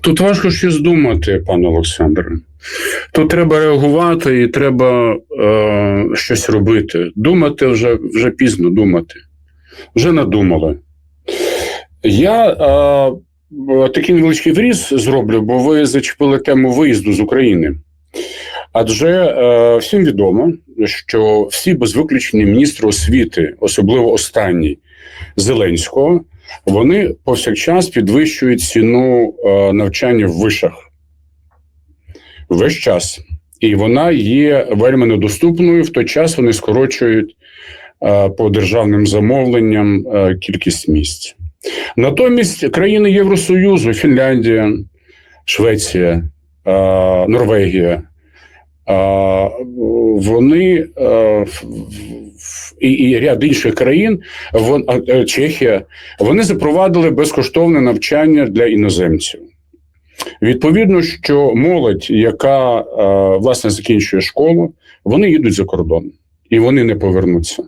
Тут важко щось думати, пане Олександре. Тут треба реагувати і треба е, щось робити. Думати вже, вже пізно думати. Вже надумали. Я е, такий невеличкий вріз зроблю, бо ви зачепили тему виїзду з України. Адже е, всім відомо, що всі без виключення міністри освіти, особливо останній Зеленського, вони повсякчас підвищують ціну е, навчання в вишах. Весь час. І вона є вельми недоступною. В той час вони скорочують е, по державним замовленням е, кількість місць. Натомість країни Євросоюзу, Фінляндія, Швеція, Норвегія. Вони і, і ряд інших країн, вон, е, Чехія, вони запровадили безкоштовне навчання для іноземців. Відповідно, що молодь, яка власне закінчує школу, вони їдуть за кордон і вони не повернуться.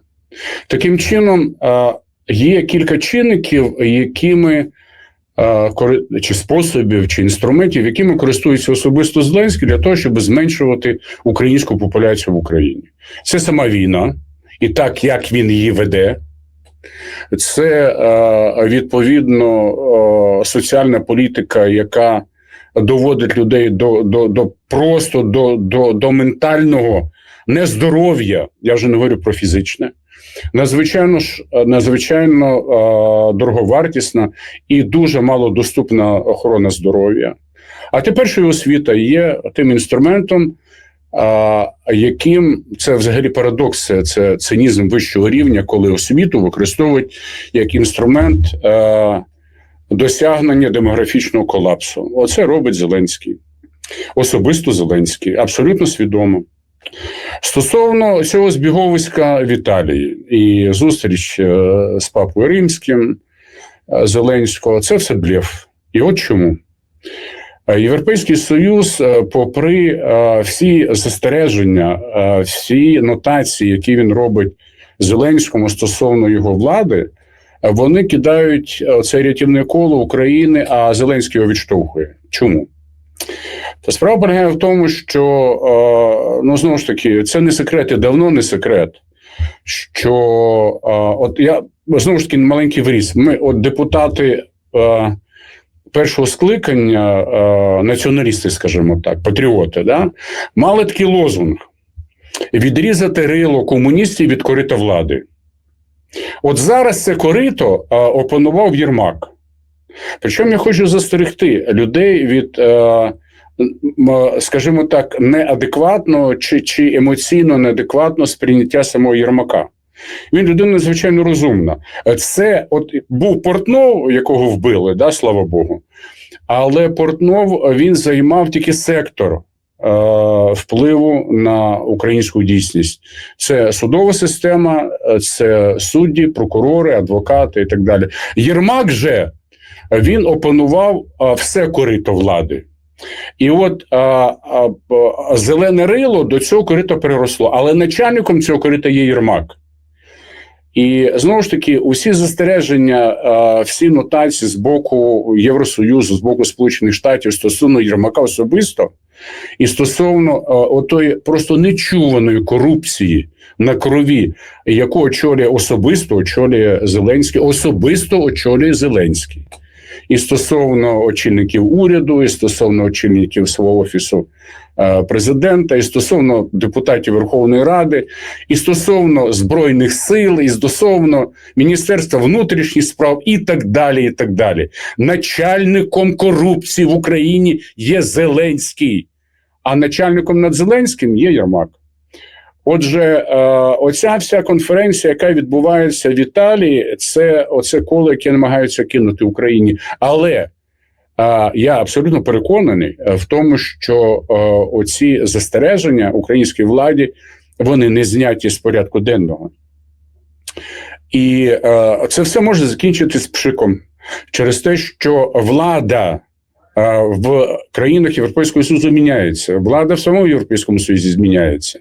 Таким чином, є кілька чинників, якими чи способів, чи інструментів, якими користується особисто Зеленський для того, щоб зменшувати українську популяцію в Україні. Це сама війна, і так як він її веде. Це відповідно соціальна політика, яка доводить людей до, до, до просто до, до, до ментального нездоров'я. Я вже не говорю про фізичне. Надзвичайно ж надзвичайно е, дороговартісна і дуже малодоступна охорона здоров'я. А тепер що освіта є тим інструментом, яким це взагалі парадокс, це, це цинізм вищого рівня, коли освіту використовують як інструмент е, досягнення демографічного колапсу. Оце робить Зеленський. Особисто Зеленський, абсолютно свідомо. Стосовно цього збіговиська в Італії і зустріч е, з Папою Римським е, Зеленського, це все блєв. І от чому. Е, Європейський Союз, попри всі застереження, всі нотації, які він робить Зеленському стосовно його влади, вони кидають це рятівне коло України, а Зеленський його відштовхує. Чому? Та справа полягає в тому, що е, ну знову ж таки, це не секрет, і давно не секрет. Що е, от я знову ж таки маленький вріз. Ми, от депутати е, першого скликання, націоналісти, скажімо так, патріоти, да, мали такий лозунг: відрізати рило комуністів від корита влади. От зараз це корито опанував Єрмак. Причому я хочу застерегти людей від, скажімо так, неадекватного чи, чи емоційно неадекватного сприйняття самого Єрмака. Він людина надзвичайно розумна. Це от був Портнов, якого вбили, да, слава Богу. Але Портнов він займав тільки сектор е, впливу на українську дійсність. Це судова система, е, це судді, прокурори, адвокати і так далі. Єрмак же він опанував все корито влади. І от а, а, б- зелене рило до цього корита переросло, але начальником цього корита є Єрмак. І знову ж таки, усі застереження, а, всі нотації з боку Євросоюзу, з боку Сполучених Штатів стосовно Єрмака особисто, і стосовно а, отої просто нечуваної корупції на крові, яку очолює особисто очолює Зеленський, особисто очолює Зеленський. І стосовно очільників уряду, і стосовно очільників свого офісу е, президента, і стосовно депутатів Верховної Ради, і стосовно збройних сил, і стосовно Міністерства внутрішніх справ, і так далі. І так далі. Начальником корупції в Україні є Зеленський, а начальником над Зеленським є Єрмак. Отже, е, оця вся конференція, яка відбувається в Італії, це оце коло, яке намагаються кинути Україні. Але е, я абсолютно переконаний е, в тому, що оці застереження українській владі вони не зняті з порядку денного. І це все може закінчитись пшиком через те, що влада в країнах Європейського Союзу міняється. Влада в самому Європейському Союзі зміняється.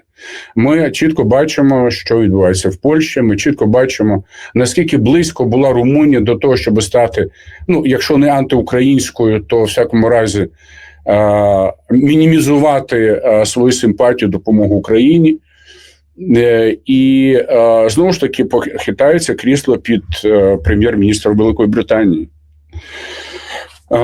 Ми чітко бачимо, що відбувається в Польщі. Ми чітко бачимо, наскільки близько була Румунія до того, щоб стати, ну якщо не антиукраїнською, то в всякому разі е, мінімізувати е, свою симпатію допомогу Україні. Е, І знову ж таки похитається крісло під е, прем'єр-міністра Великої Британії. Е,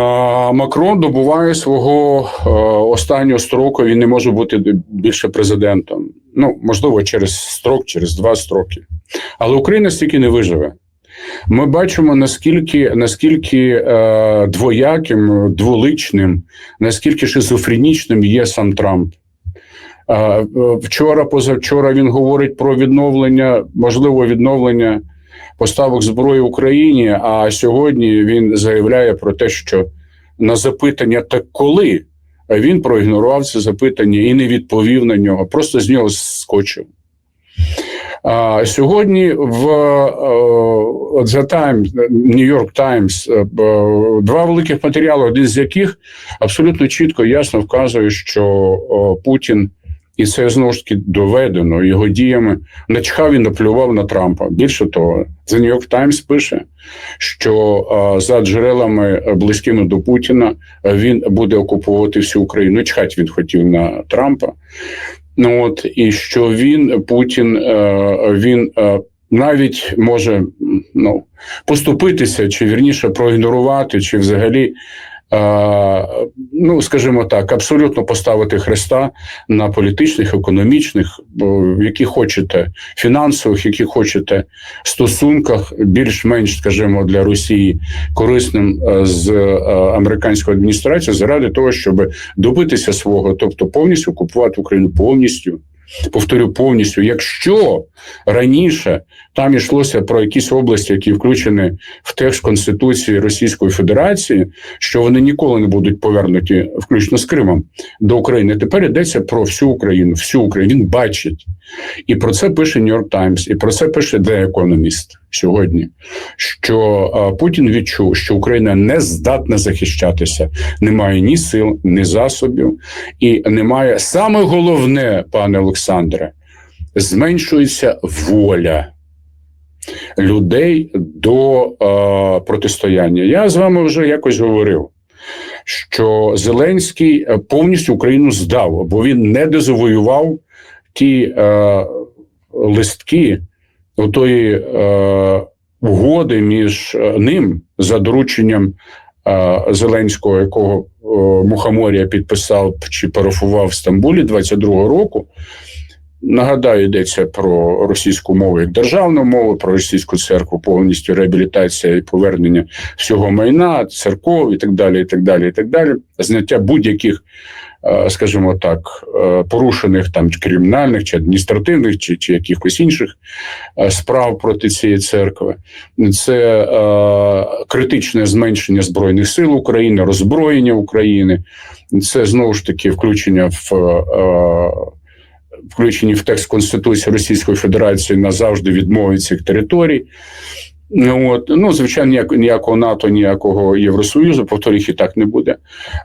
Макрон добуває свого е, останнього строку. Він не може бути більше президентом. Ну, можливо, через строк, через два строки. Але Україна стільки не виживе. Ми бачимо, наскільки наскільки е, двояким, дволичним, наскільки шизофренічним є сам Трамп. Е, вчора, позавчора він говорить про відновлення, можливо, відновлення поставок зброї Україні. А сьогодні він заявляє про те, що на запитання так коли він проігнорував це запитання і не відповів на нього, просто з нього скочив. А сьогодні в е, The Times, New York Times е, два великих матеріали, один з яких абсолютно чітко ясно вказує, що Путін. І це знову ж таки доведено його діями. Начхав і наплював на Трампа. Більше того, The New York Times пише, що а, за джерелами близькими до Путіна він буде окуповувати всю Україну. Чхать він хотів на Трампа. Ну от і що він Путін він навіть може ну поступитися, чи вірніше проігнорувати, чи взагалі ну скажімо так, абсолютно поставити хреста на політичних, економічних, які хочете фінансових, які хочете стосунках, більш-менш, скажімо, для Росії корисним е, з е, американською адміністрацією заради того, щоб добитися свого, тобто повністю купувати Україну повністю повторю повністю, якщо раніше там йшлося про якісь області, які включені в текст Конституції Російської Федерації, що вони ніколи не будуть повернуті, включно з Кримом, до України. Тепер йдеться про всю Україну, всю Україну. Він бачить. І про це пише Нью-Йорк Таймс, і про це пише The Economist сьогодні. Що Путін відчув, що Україна не здатна захищатися, немає ні сил, ні засобів, і немає саме головне, пане Олександре, зменшується воля. Людей до е, протистояння. Я з вами вже якось говорив, що Зеленський повністю Україну здав, бо він не дезавоював ті е, листки тої е, угоди між е, ним за дорученням е, Зеленського, якого е, Мухоморія підписав чи парафував в Стамбулі 22-го року. Нагадаю, йдеться про російську мову як державну мову, про російську церкву, повністю реабілітація і повернення всього майна, церков і так далі. і так далі, і так далі, Зняття будь-яких скажімо так, е, порушених там кримінальних чи адміністративних, чи чи якихось інших е, справ проти цієї церкви, це е, критичне зменшення збройних сил України, роззброєння України, це знову ж таки включення в. Е, Включені в текст Конституції Російської Федерації назавжди відмови цих територій. От ну звичайно, ніяк, ніякого НАТО, ніякого Євросоюзу, повторюю, і так не буде.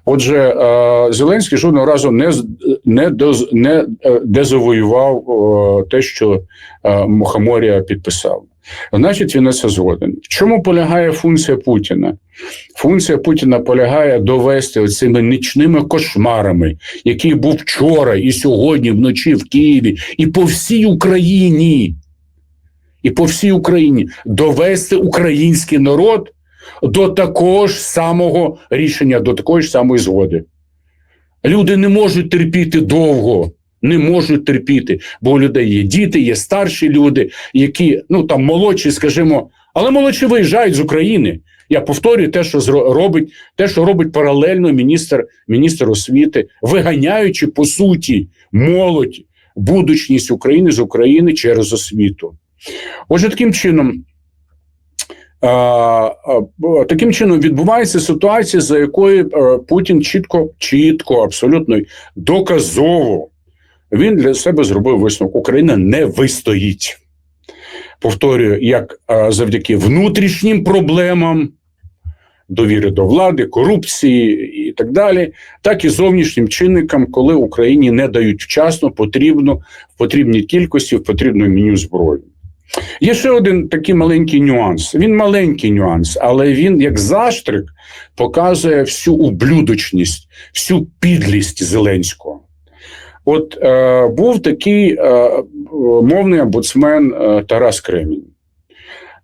Отже, е, Зеленський жодного разу не не, доз, не е, дезавоював те, що е, Мухоморія підписав. Значить, він на це згоден. В чому полягає функція Путіна? Функція Путіна полягає довести оцими нічними кошмарами, який був вчора і сьогодні вночі в Києві, і по всій Україні і по всій Україні довести український народ до такого ж самого рішення, до такої ж самої згоди. Люди не можуть терпіти довго. Не можуть терпіти, бо у людей є діти, є старші люди, які ну там молодші, скажімо, але молодші виїжджають з України. Я повторюю те, що робить, те, що робить паралельно міністр міністр освіти, виганяючи по суті молодь, будучність України з України через освіту. Отже, таким чином. Таким чином відбувається ситуація, за якою е, Путін чітко, чітко, абсолютно доказово він для себе зробив висновок: Україна не вистоїть. Повторюю, як е, завдяки внутрішнім проблемам довіри до влади, корупції і так далі, так і зовнішнім чинникам, коли Україні не дають вчасно потрібно в потрібній кількості, в потрібну меню зброю. Є ще один такий маленький нюанс. Він маленький нюанс, але він, як заштрик, показує всю ублюдочність, всю підлість Зеленського. От е, був такий е, мовний омбудсмен е, Тарас Кремінь.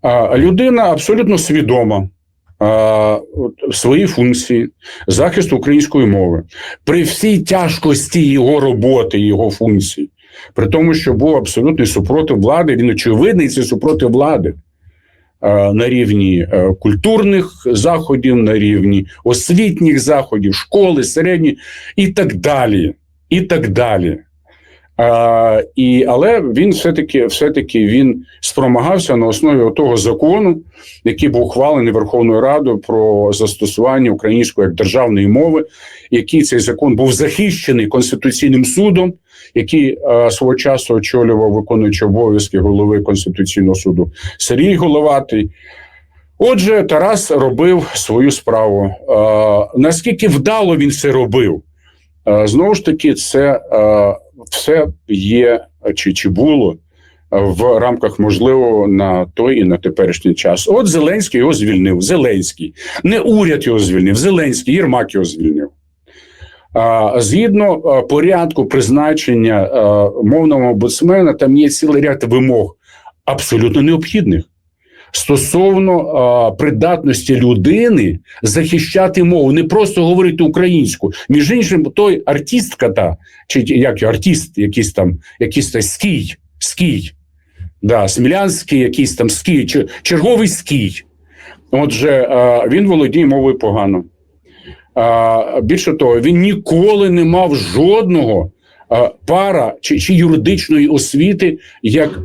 Е, людина абсолютно свідома е, от, свої функції захисту української мови при всій тяжкості його роботи, його функцій, при тому, що був абсолютний супротив влади, він очевидний це супротив влади. е, На рівні е, культурних заходів, на рівні освітніх заходів, школи, середні і так далі. І так далі. А, і, але він все-таки все-таки він спромагався на основі того закону, який був ухвалений Верховною Радою про застосування української як державної мови, який цей закон був захищений Конституційним судом, який а, свого часу очолював виконуючи обов'язки голови Конституційного суду Сергій Головатий. Отже, Тарас робив свою справу. А, наскільки вдало він це робив? Знову ж таки, це все є чи, чи було в рамках можливого на той і на теперішній час. От Зеленський його звільнив. Зеленський, не уряд його звільнив, Зеленський, Єрмак його звільнив. Згідно порядку призначення мовного омбудсмена, там є цілий ряд вимог абсолютно необхідних. Стосовно а, придатності людини захищати мову, не просто говорити українську. Між іншим, той артистка та чи як артист, якийсь там, якийсь там скій, скій, да, смілянський, якийсь там скій, чи- черговий скій. Отже, а, він володіє мовою погано. А, більше того, він ніколи не мав жодного пара чи, чи юридичної освіти як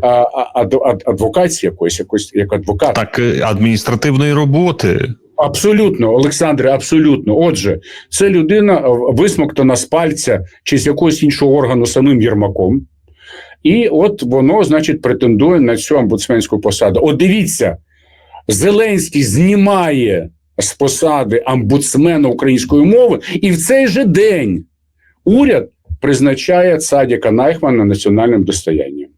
адвокації якоїсь, якось як адвокат. Так, е, адміністративної роботи. Абсолютно, Олександре, абсолютно. Отже, це людина е, висмоктана з пальця чи з якогось іншого органу самим Єрмаком. І от воно, значить, претендує на цю омбудсменську посаду. От дивіться, Зеленський знімає з посади омбудсмена української мови, і в цей же день уряд призначає Цадіка Найхмана національним достоянням.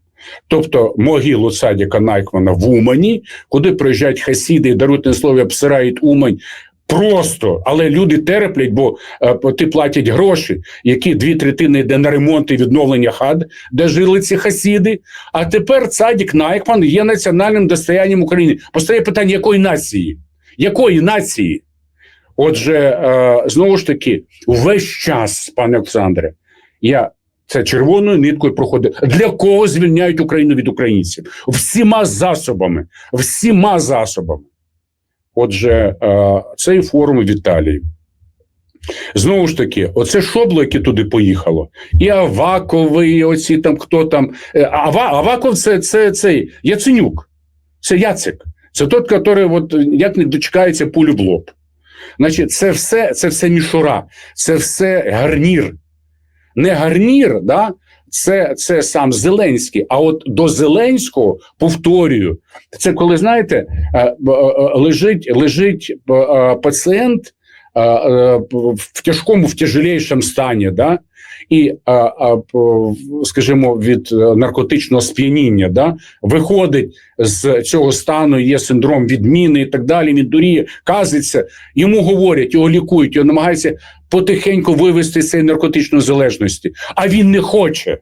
Тобто могилу Цадіка Найхмана в Умані, куди приїжджають хасіди і дарують на слові, обсирають Умань. Просто, але люди терплять, бо е, ти платять гроші, які дві третини йде на ремонт і відновлення хат, де жили ці хасіди. А тепер Цадік Найхман є національним достоянням України. Постає питання, якої нації? Якої нації? Отже, е, знову ж таки, весь час, пане Олександре, я це червоною ниткою проходить. Для кого звільняють Україну від українців? Всіма засобами, всіма засобами. Отже, е, цей форум в Італії. Знову ж таки, оце шобло, яке туди поїхало, і Авакови, і оці там хто там. Е, Ава, Аваков це, це цей Яценюк, це Яцик. Це тот, який от, як не дочекається пулю в лоб. Значить, це все, це все мішура, це все гарнір. Не гарнір, да? це, це сам Зеленський. А от до Зеленського повторюю, це коли знаєте, е, е, е, лежить, лежить пацієнт в тяжкому, в тяжелішому стані, да? І, скажімо, від е, наркотичного сп'яніння, да? виходить з цього стану, є синдром відміни і так далі. Він дуріє, казиться, йому говорять, його лікують, його намагаються потихеньку вивести з цієї наркотичної залежності. А він не хоче.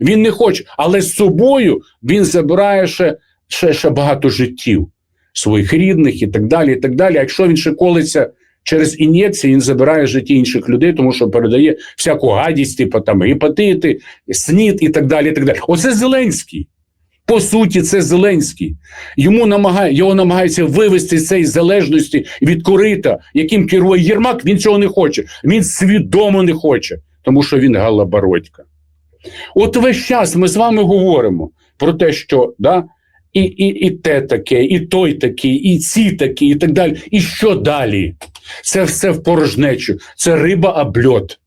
Він не хоче, але з собою він забирає ще, ще, ще багато життів своїх рідних і так далі. і так далі. А якщо він ще колиться через ін'єкції, він забирає життя інших людей, тому що передає всяку гадість, типу там гепатити, снід і так далі. і так далі. Оце Зеленський. По суті, це Зеленський. Йому намагає, його намагаються вивести з цієї залежності від корита, яким керує Єрмак. Він цього не хоче. Він свідомо не хоче, тому що він Галабородька. От весь час ми з вами говоримо про те, що да, і, і, і те таке, і той такий, і ці такі, і так далі. І що далі? Це все в порожнечу. Це риба обльот.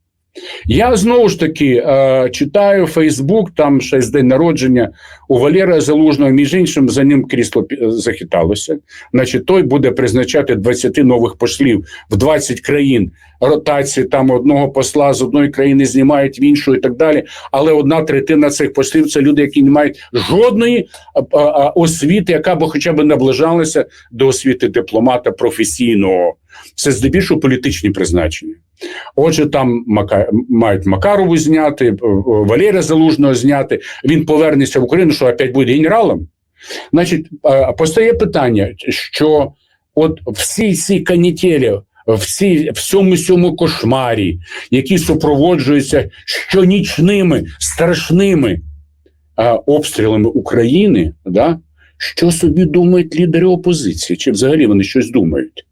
Я знову ж таки е, читаю Фейсбук, там з день народження у Валера Залужного, між іншим, за ним крісло захиталося. Значить, той буде призначати 20 нових послів в 20 країн ротації там одного посла з одної країни знімають в іншу і так далі. Але одна третина цих послів це люди, які не мають жодної а, а, освіти, яка би хоча б наближалася до освіти дипломата професійного. Це здебільшого політичні призначення. Отже, там мають Макарову зняти, е, Валерія Залужного зняти. Він повернеться в Україну, що опять буде генералом. Значить, е, постає питання, що от всі ці канітелі, всі, в цьому цьому кошмарі, які супроводжуються щонічними страшними е, обстрілами України, да, що собі думають лідери опозиції? Чи взагалі вони щось думають?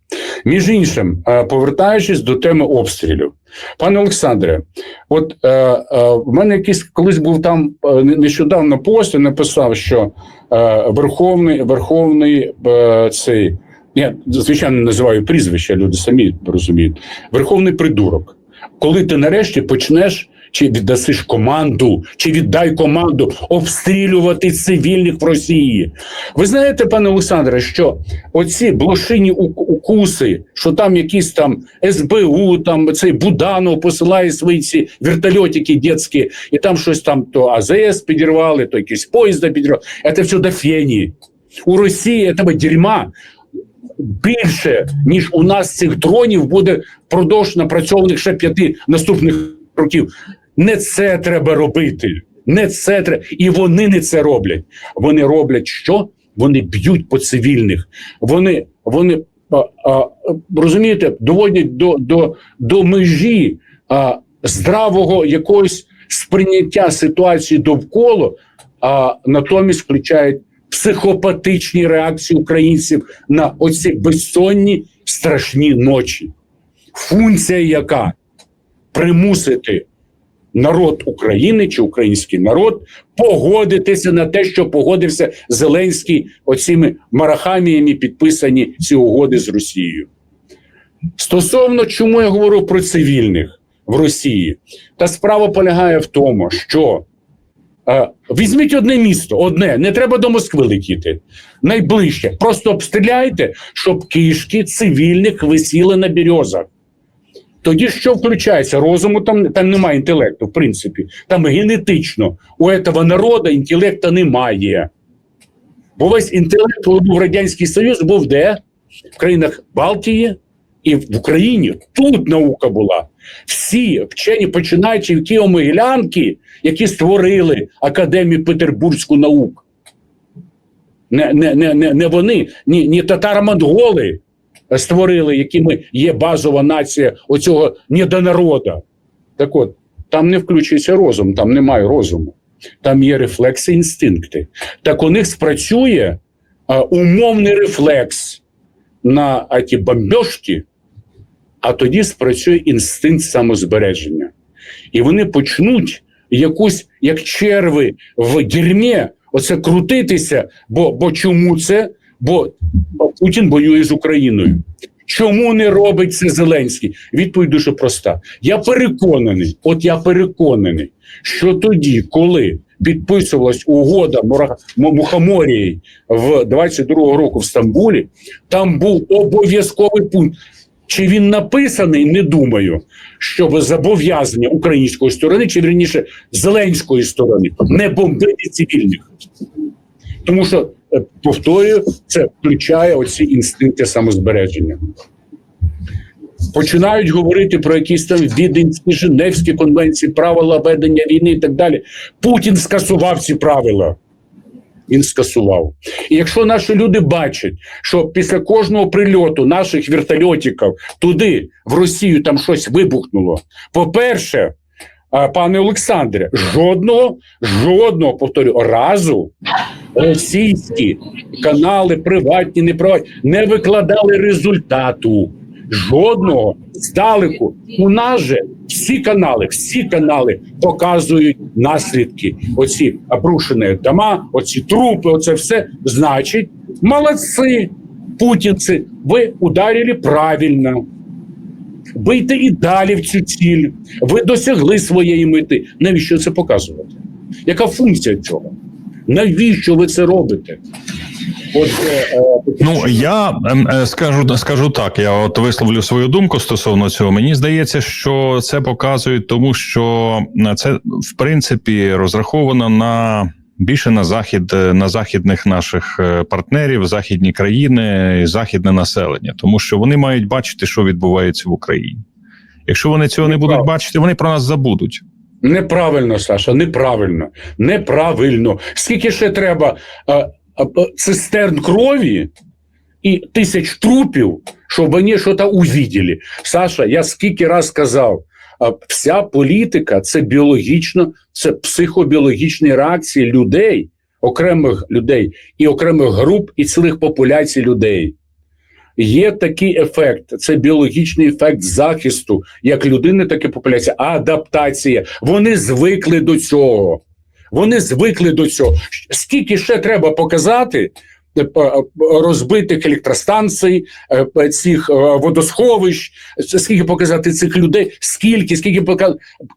Між іншим, е, повертаючись до теми обстрілів, пане Олександре, от е, е, в мене якийсь колись був там е, нещодавно пост і написав, що е, Верховний Верховний е, цей я звичайно називаю прізвища, люди самі розуміють. Верховний придурок. Коли ти нарешті почнеш чи віддасиш команду, чи віддай команду обстрілювати цивільних в Росії. Ви знаєте, пане Олександре, що оці блошині укуси, що там якісь там СБУ, там цей Буданов посилає свої ці вертольотики дітські, і там щось там то АЗС підірвали, то якісь поїзда підірвали. Це все до фені. У Росії цього дерьма більше, ніж у нас цих дронів буде впродовж напрацьованих ще п'яти наступних років. Не це треба робити. Не це треба. І вони не це роблять. Вони роблять що? Вони б'ють по цивільних. Вони, вони а, а, розумієте, доводять до, до, до межі а, здравого якогось сприйняття ситуації довкола, а натомість включають психопатичні реакції українців на оці безсонні страшні ночі. Функція яка примусити народ України чи український народ погодитися на те, що погодився Зеленський оціми марахаміями підписані ці угоди з Росією. Стосовно чому я говорю про цивільних в Росії, та справа полягає в тому, що е, візьміть одне місто, одне, не треба до Москви летіти. Найближче. Просто обстріляйте, щоб кишки цивільних висіли на березах. Тоді що включається? Розуму там, там немає інтелекту, в принципі. Там генетично у цього народу інтелекту немає. Бо весь інтелект, був Радянський Союз, був де? В країнах Балтії і в Україні. Тут наука була. Всі вчені, починаючи в Києво-Могилянки, які створили Академію Петербурзьку наук. Не, не, не, не, не вони, ні, ні татаро-монголи створили, якими є базова нація оцього недонарода. Так от, там не включується розум, там немає розуму. Там є рефлекси, інстинкти. Так у них спрацює а, умовний рефлекс на ті бомбьошки, а тоді спрацює інстинкт самозбереження. І вони почнуть якусь, як черви в дерьмі, оце крутитися. Бо, бо чому це? Бо Путін воює з Україною. Чому не робить це Зеленський? Відповідь дуже проста. Я переконаний, от я переконаний, що тоді, коли підписувалась угода Мура- Му- Мухоморії в 22-го року в Стамбулі, там був обов'язковий пункт. Чи він написаний, не думаю, щоб зобов'язання української сторони, чи вірніше зеленської сторони, не бомбити цивільних. Тому що, повторюю, це включає оці інстинкти самозбереження. Починають говорити про якісь там віденські Женевські конвенції, правила ведення війни і так далі. Путін скасував ці правила. Він скасував. І якщо наші люди бачать, що після кожного прильоту наших вертольотиків туди, в Росію, там щось вибухнуло. По-перше, пане Олександре, жодного, жодного, повторю, разу російські канали, приватні, неприватні, не викладали результату. Жодного здалеку. У нас же всі канали, всі канали показують наслідки. Оці обрушені дома, оці трупи, оце все. Значить, молодці, путінці, ви ударили правильно. Бийте і далі в цю ціль. Ви досягли своєї мети. Навіщо це показувати? Яка функція цього? Навіщо ви це робите? Отже, е, Ну я ем, е, скажу скажу так. Я от висловлю свою думку стосовно цього. Мені здається, що це показує, тому що е, це в принципі розраховано на більше на захід, е, на західних наших е, партнерів, західні країни, і західне населення, тому що вони мають бачити, що відбувається в Україні. Якщо вони цього не будуть бачити, вони про нас забудуть. Неправильно, Саша, неправильно. Неправильно. Скільки ще треба а, а, а, цистерн крові і тисяч трупів, щоб вони щось увидели? Саша, я скільки раз казав, вся політика це біологічно, це психобіологічні реакції людей, окремих людей і окремих груп і цілих популяцій людей. Є такий ефект, це біологічний ефект захисту як людини, так і популяції, адаптація. Вони звикли до цього. Вони звикли до цього. Скільки ще треба показати розбитих електростанцій, е, цих е, водосховищ, скільки показати цих людей, скільки, скільки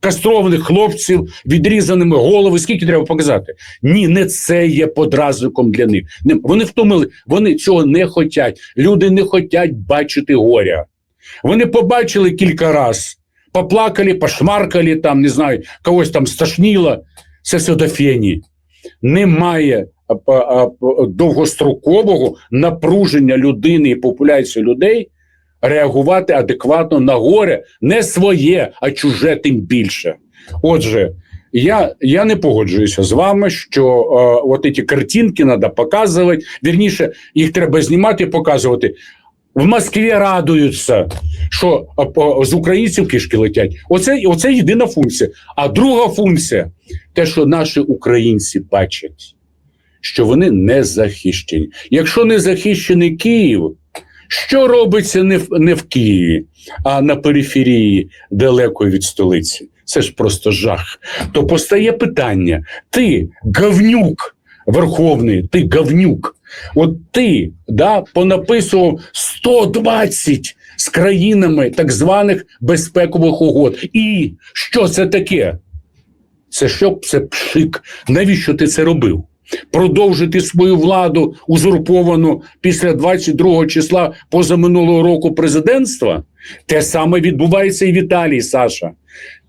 кастрованих хлопців, відрізаними голови, скільки треба показати? Ні, не це є подразником для них. Вони втомили, вони цього не хочуть. Люди не хочуть бачити горя. Вони побачили кілька раз, поплакали, пошмаркали, там, не знаю, когось там стошніло. Це все до фені. Немає довгострокового напруження людини і популяції людей реагувати адекватно на горе не своє, а чуже тим більше. Отже, я, я не погоджуюся з вами, що е, от ці картинки треба показувати. Вірніше, їх треба знімати і показувати. В Москві радуються, що з українців кишки летять. Оце, оце єдина функція. А друга функція те, що наші українці бачать, що вони не захищені. Якщо не захищений Київ, що робиться не в, не в Києві, а на периферії далеко від столиці? Це ж просто жах. То постає питання: ти говнюк верховний, ти говнюк. От ти да, понаписував 120 з країнами так званих безпекових угод. І що це таке? Це що? Це пшик. Навіщо ти це робив? Продовжити свою владу узурповану після 22 числа позаминулого року президентства? Те саме відбувається і в Італії, Саша.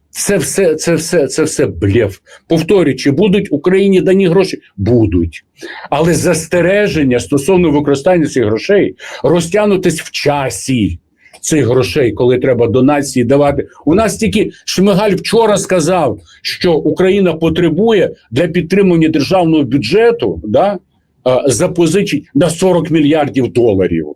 Це все, це все, це все блєв. Повторюю, чи будуть Україні дані гроші? Будуть. Але застереження стосовно використання цих грошей розтягнутись в часі цих грошей, коли треба донації давати. У нас тільки Шмигаль вчора сказав, що Україна потребує для підтримання державного бюджету да, а, запозичень на 40 мільярдів доларів.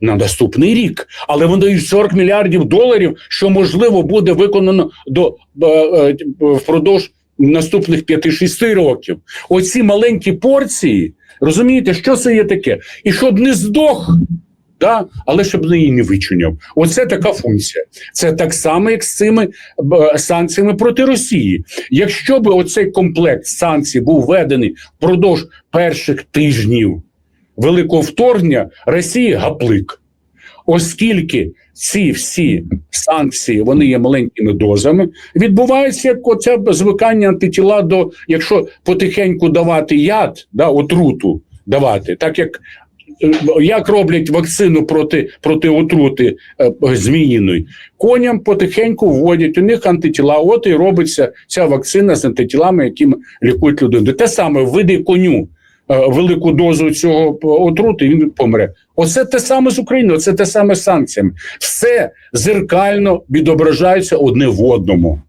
На наступний рік, але вони дають 40 мільярдів доларів, що можливо буде виконано до е, е, впродовж наступних 5-6 років. Оці маленькі порції, розумієте, що це є таке? І щоб не здох, да? але щоб її не вичуняв. Оце така функція. Це так само, як з цими санкціями проти Росії. Якщо б оцей комплект санкцій був введений впродовж перших тижнів великого вторгнення, Росії гаплик. Оскільки ці всі санкції вони є маленькими дозами, відбувається як оце звикання антитіла до, якщо потихеньку давати яд, да, отруту давати, так як як роблять вакцину проти, проти отрути е, зміїної, коням потихеньку вводять у них антитіла. От і робиться ця вакцина з антитілами, якими лікують людину. Те саме види коню е, велику дозу цього отрути, він помре. Оце те саме з Україною, це те саме з санкціями. Все зеркально відображається одне в одному.